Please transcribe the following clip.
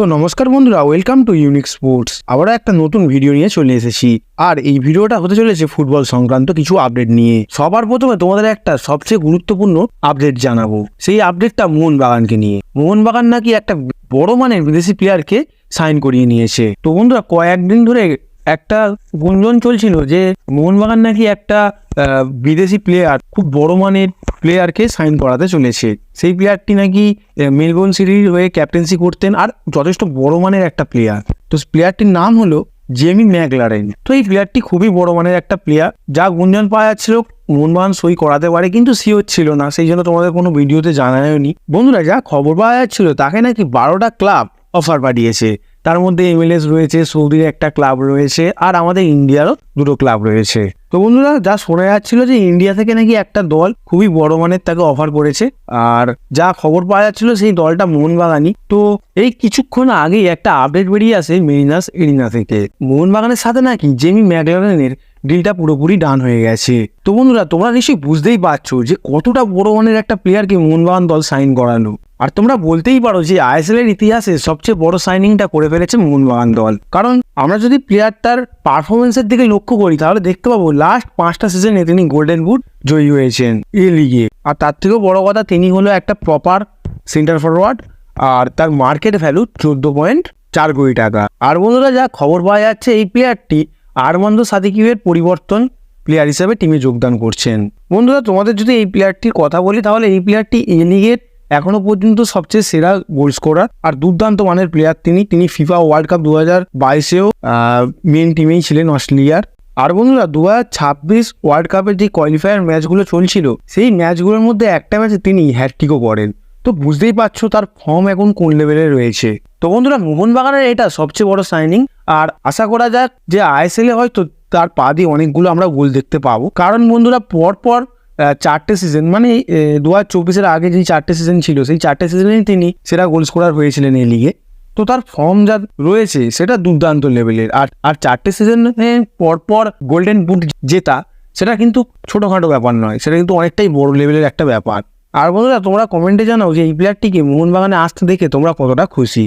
তো নমস্কার বন্ধুরা ওয়েলকাম টু ইউনিক স্পোর্টস আবারও একটা নতুন ভিডিও নিয়ে চলে এসেছি। আর এই ভিডিওটা হতে চলেছে ফুটবল সংক্রান্ত কিছু আপডেট নিয়ে। সবার প্রথমে তোমাদের একটা সবচেয়ে গুরুত্বপূর্ণ আপডেট জানাব। সেই আপডেটটা মোহনবাগানকে নিয়ে। মোহনবাগান নাকি একটা বড় মানের বিদেশি প্লেয়ারকে সাইন করিয়ে নিয়েছে। তো বন্ধুরা, কয়েকদিন ধরে একটা গুঞ্জন চলছিল যে, মোহনবাগান নাকি একটা বিদেশি প্লেয়ার খুব বড় মানের প্লেয়ারকে সাইন করাতে চলেছে। সেই প্লেয়ারটি নাকি মেলবোর্ন সিটির হয়ে ক্যাপ্টেন্সি করতেন আর যথেষ্ট বড় মানের একটা প্লেয়ার তো প্লেয়ারটির নাম হলো জেমি ম্যাকলারেন। তো এই প্লেয়ারটি খুবই বড় মানের একটা প্লেয়ার যা গুঞ্জন পাওয়া যাচ্ছিল মোহনবাগান সই করাতে পারে, কিন্তু সিওর ছিল না। সেই জন্য তোমাদের কোনো ভিডিওতে জানায়নি বন্ধুরা, যা খবর পাওয়া যাচ্ছিল, তাকে নাকি বারোটা ক্লাব অফার পাঠিয়েছে। তার মধ্যে এমএলএস রয়েছে, সৌদির একটা ক্লাব রয়েছে, আর আমাদের ইন্ডিয়ারও দুটো ক্লাব রয়েছে। তো বন্ধুরা, যা শোনা যাচ্ছিল যে ইন্ডিয়া থেকে নাকি একটা দল খুবই বড় মানের তাকে অফার করেছে, আর যা খবর পাওয়া যাচ্ছিল সেই দলটা মোহনবাগানই। তো এই কিছুক্ষণ আগেই একটা আপডেট বেরিয়ে আসে মেরিনাস এরিনা থেকে। মোহনবাগানের সাথে নাকি জেমি ম্যাকলারেনের ডিলটা পুরোপুরি ডান হয়ে গেছে। তো বন্ধুরা, তোমরা নিশ্চয়ই বুঝতেই পারছ যে কতটা বড় মানের একটা প্লেয়ারকে মোহনবাগান দল সাইন করালো। আর তোমরা বলতেই পারো যে আইএসএল এর ইতিহাসে সবচেয়ে বড় সাইনিংটা করে ফেলেছে মোহনবাগান দল। কারণ আমরা যদি প্লেয়ারটার পারফরমেন্সের দিকে লক্ষ্য করি, তাহলে দেখতে পাবো লাস্ট পাঁচটা সিজনে তিনি গোল্ডেন বুট জয়ী হয়েছেন এই লিগে আর তার থেকেও বড় কথা, তিনি হলো একটা প্রপার সেন্টার ফরওয়ার্ড আর তার মার্কেট ভ্যালু চোদ্দ পয়েন্ট চার কোটি টাকা। আর বন্ধুরা, যা খবর পাওয়া যাচ্ছে, এই প্লেয়ারটি আরমান্দ সাদিকিউয়ের পরিবর্তন প্লেয়ার হিসেবে টিমে যোগদান করছেন। বন্ধুরা, তোমাদের যদি এই প্লেয়ারটির কথা বলি, তাহলে এই প্লেয়ারটি এ লিগের এখনও পর্যন্ত সবচেয়ে সেরা গোল স্কোরার আর দুর্দান্ত মানের প্লেয়ার তিনি। তিনি ফিফা ওয়ার্ল্ড কাপ দু হাজার বাইশেও মেন টিমেই ছিলেন অস্ট্রেলিয়ার। আর বন্ধুরা দু হাজার ছাব্বিশ ওয়ার্ল্ড কাপের যে কোয়ালিফায়ার ম্যাচগুলো চলছিল সেই ম্যাচগুলোর মধ্যে একটা ম্যাচে তিনি হ্যাটট্রিকও করেন। তো বুঝতেই পারছ তার ফর্ম এখন কোন লেভেলে রয়েছে। তো বন্ধুরা মোহনবাগানের এটা সবচেয়ে বড় সাইনিং আর আশা করা যাক যে আইএসএল হয়তো তার পা দিয়ে অনেকগুলো আমরা গোল দেখতে পাবো। কারণ বন্ধুরা পর পর আহ, চারটে সিজন মানে দু হাজার চব্বিশের আগে যে চারটে সিজন ছিল, সেই চারটে সিজনেই তিনি সেরা গোল স্কোরার হয়েছিলেন এই লিগে তো তার ফর্ম যা রয়েছে, সেটা দুর্দান্ত লেভেলের আর আর চারটে সিজনে পর পর গোল্ডেন বুট জেতা, সেটা কিন্তু ছোটোখাটো ব্যাপার নয়, সেটা কিন্তু অনেকটাই বড় লেভেলের একটা ব্যাপার। আর বন্ধুরা, তোমরা কমেন্টে জানাও যে এই প্লেয়ারটিকে মোহনবাগানে আসতে দেখে তোমরা কতটা খুশি।